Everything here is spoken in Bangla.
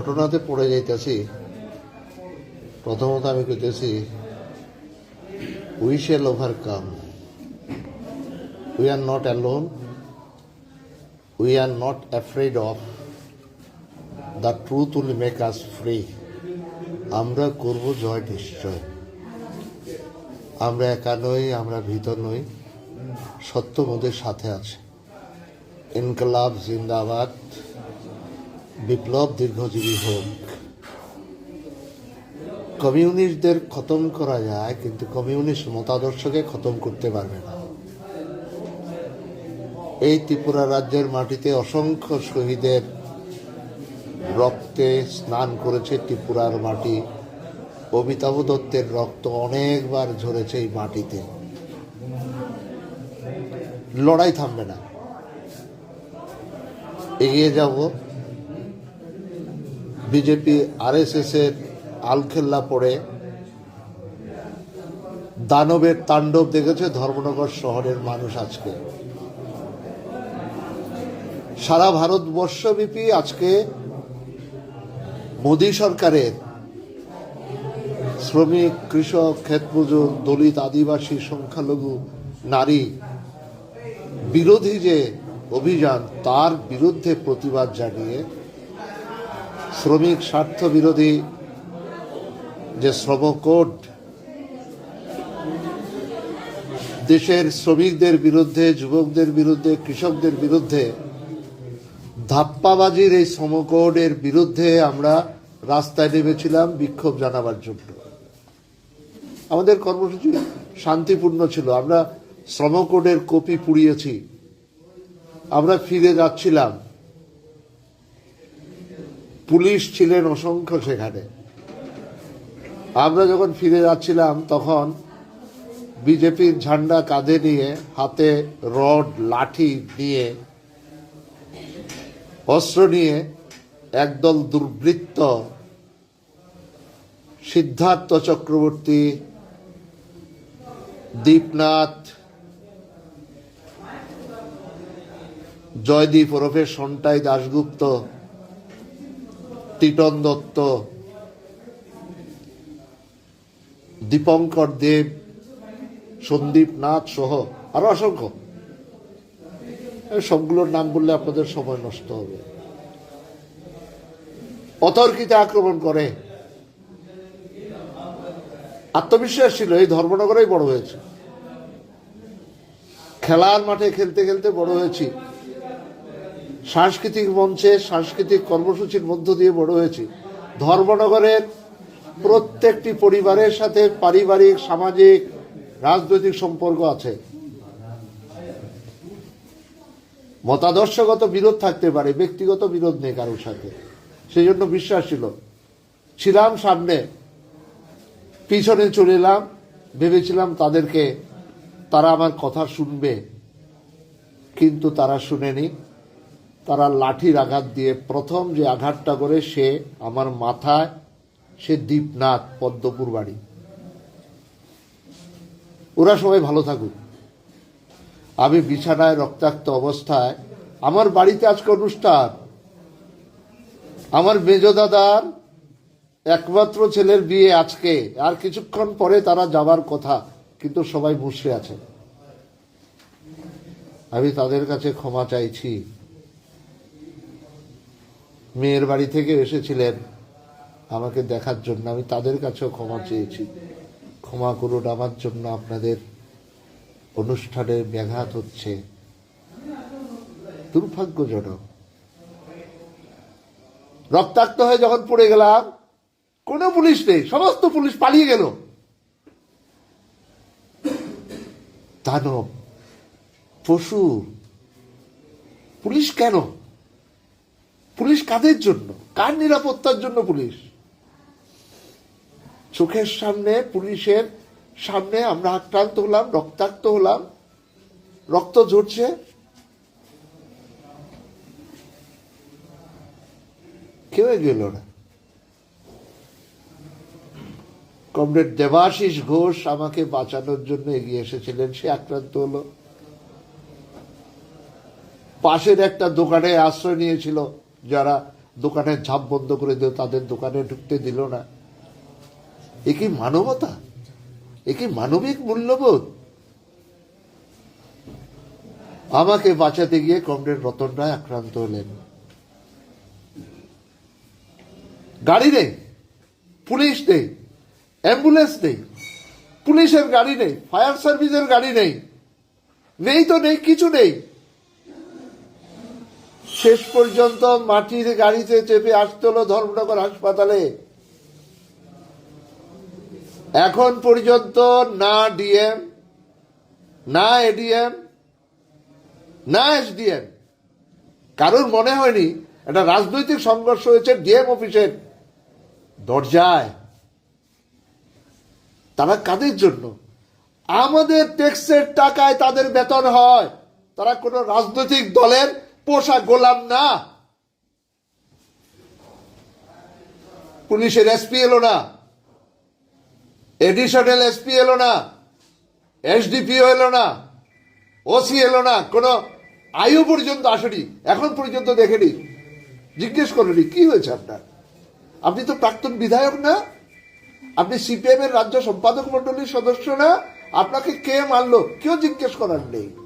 ঘটনাতে পড়ে যাইতেছি, প্রথমত আমি কইতেছি we shall overcome we are not alone we are not afraid of the truth will make us free আমরা করব জয় নিশ্চয়। আমরা একা নই, আমরা ভিতর নই। সত্য মোদের সাথে আছে। ইনকলাব জিন্দাবাদ। বিপ্লব দীর্ঘজীবী হোক। কমিউনিস্টদের খতম করা যায়, কিন্তু কমিউনিস্ট মতাদর্শকে খতম করতে পারবে না। এই ত্রিপুরা রাজ্যের মাটিতে অসংখ্য শহীদের রক্তে স্নান করেছে ত্রিপুরার মাটি। অমিতাভ দত্তের রক্ত অনেকবার ঝরেছে এই মাটিতে। লড়াই থামবে না। এগিয়ে যাব বিজেপি আরএসএস এর আলখেল্লা পড়ে। দানবের তাণ্ডব দেখেছে ধর্মনগর শহরের মানুষ আজকে। সারা ভারতবর্ষব্যাপী আজকে মোদী সরকারের শ্রমিক, কৃষক, ক্ষেতমজুর, দলিত, আদিবাসী, সংখ্যালঘু, নারী বিরোধী যে অভিযান, তার বিরুদ্ধে প্রতিবাদ জানিয়ে শ্রমিক স্বার্থ বিরোধী যে শ্রম কোড দেশের শ্রমিকদের বিরুদ্ধে, যুবকদের বিরুদ্ধে, কৃষকদের বিরুদ্ধে ধাপ্পাবাজির এই শ্রমকোডের বিরুদ্ধে আমরা রাস্তায় নেমেছিলাম, বিক্ষোভ জানাবার জন্য। আমাদের কর্মসূচি শান্তিপূর্ণ ছিল। আমরা শ্রমকোডের কপি পুড়িয়েছি। আমরা ফিরে যাচ্ছিলাম। পুলিশ ছিলেন অসংখ্য সেখানে। আমরা যখন ফিরে যাচ্ছিলাম, তখন বিজেপির ঝান্ডা কাঁধে নিয়ে, হাতে রড, লাঠি নিয়ে অস্ত্র নিয়ে একদল দুর্বৃত্ত সিদ্ধার্থ চক্রবর্তী, দীপনাথ, জয়দীপ ওরফে সন্টাই দাশগুপ্ত টিটন দত্ত, দীপঙ্কর দেব, সন্দীপ নাথ সহ আরও অসংখ্য। সবগুলোর নাম বললে আপনাদের সময় নষ্ট হবে। অতর্কিতে আক্রমণ করে। আত্মবিশ্বাস ছিল, এই ধর্মনগরেই বড় হয়েছে। খেলার মাঠে খেলতে খেলতে বড় হয়েছি। সাংস্কৃতিক মঞ্চে সাংস্কৃতিক কর্মসূচির মধ্য দিয়ে বড় হয়েছি। ধর্মনগরের প্রত্যেকটি পরিবারের সাথে পারিবারিক, সামাজিক, রাজনৈতিক সম্পর্ক আছে। মতাদর্শগত বিরোধ থাকতে পারে, ব্যক্তিগত বিরোধ নেই কারোর সাথে। সেই জন্য বিশ্বাস ছিল। ছিলাম সামনে, পিছনে চলে এলাম, ভেবেছিলাম তাদেরকে, তারা আমার কথা শুনবে, কিন্তু তারা শুনেনি। তারা লাঠির আঘাত দিয়ে প্রথম যে আঘাতটা করে সে আমার মাথায়, সে দীপনাথ পদ্মপুর বাড়ি। ওরা সবাই ভালো থাকুক। আমি বিছানায় রক্তাক্ত অবস্থায়, আমার বাড়িতে আজকে অনুষ্ঠান। আমার মেজ দাদার একমাত্র ছেলের বিয়ে আজকে। আর কিছুক্ষণ পরে তারা যাবার কথা, কিন্তু সবাই বসে আছে। আমি তাদের কাছে ক্ষমা চাইছি। মেয়ের বাড়ি থেকে এসেছিলেন। আমাকে দেখার জন্য আমি তাদের কাছেও ক্ষমা চেয়েছি। ক্ষমা করুন, আমার জন্য আপনাদের অনুষ্ঠানে ব্যাঘাত হচ্ছে। দুর্ভাগ্যজনক। রক্তাক্ত হয়ে যখন পড়ে গেলাম, কোনো পুলিশ নেই, সমস্ত পুলিশ পালিয়ে গেল। দানব, পশু, পুলিশ কেন? পুলিশ কাদের জন্য? কার নিরাপত্তার জন্য পুলিশ? চোখের সামনে পুলিশের সামনে আমরা আক্রান্ত হলাম, রক্তাক্ত হলাম। রক্ত ঝরছে। কেউ গেল না। কমরেড দেবাশিস ঘোষ আমাকে বাঁচানোর জন্য এগিয়ে এসেছিলেন। সে আক্রান্ত হলো। পাশের একটা দোকানে আশ্রয় নিয়েছিল। যারা দোকানের ঝাপ বন্ধ করে দিল, তাদের দোকানে ঢুকতে দিল না। এ কি মানবতা? এ কি মানবিক মূল্যবোধ? আমাকে বাঁচাতে গিয়ে কমরেড রতন রায় আক্রান্ত হলেন। গাড়ি নেই, পুলিশ নেই, অ্যাম্বুলেন্স নেই, পুলিশের গাড়ি নেই, ফায়ার সার্ভিসের গাড়ি নেই নেই তো নেই, কিছু নেই। শেষ পর্যন্ত মাটির গাড়িতে চেপে আসতে হলো ধর্মনগর হাসপাতালে। এখন পর্যন্ত না ডিএম, না এডিএম, না এসডিএম। কারোর মনে হয়নি, একটা রাজনৈতিক সংঘর্ষ হয়েছে ডিএম অফিসের দরজায়। তারা কাদের জন্য? আমাদের ট্যাক্সের টাকায় তাদের বেতন হয়। তারা কোনো রাজনৈতিক দলের পোষা গোলাম না। পুলিশের এসপি এলো না। এডিশনাল এসপি এলো না। এসডিপিও এলো না। ওসি এলো না। কোনো আয়ু পর্যন্ত আসেনি। এখন পর্যন্ত দেখেনি। জিজ্ঞেস করেনি, কি হয়েছে আপনার? আপনি তো প্রাক্তন বিধায়ক না। আপনি সিপিএম এর রাজ্য সম্পাদক মন্ডলীর সদস্য না। আপনাকে কে মারলো? কেউ জিজ্ঞেস করার নেই।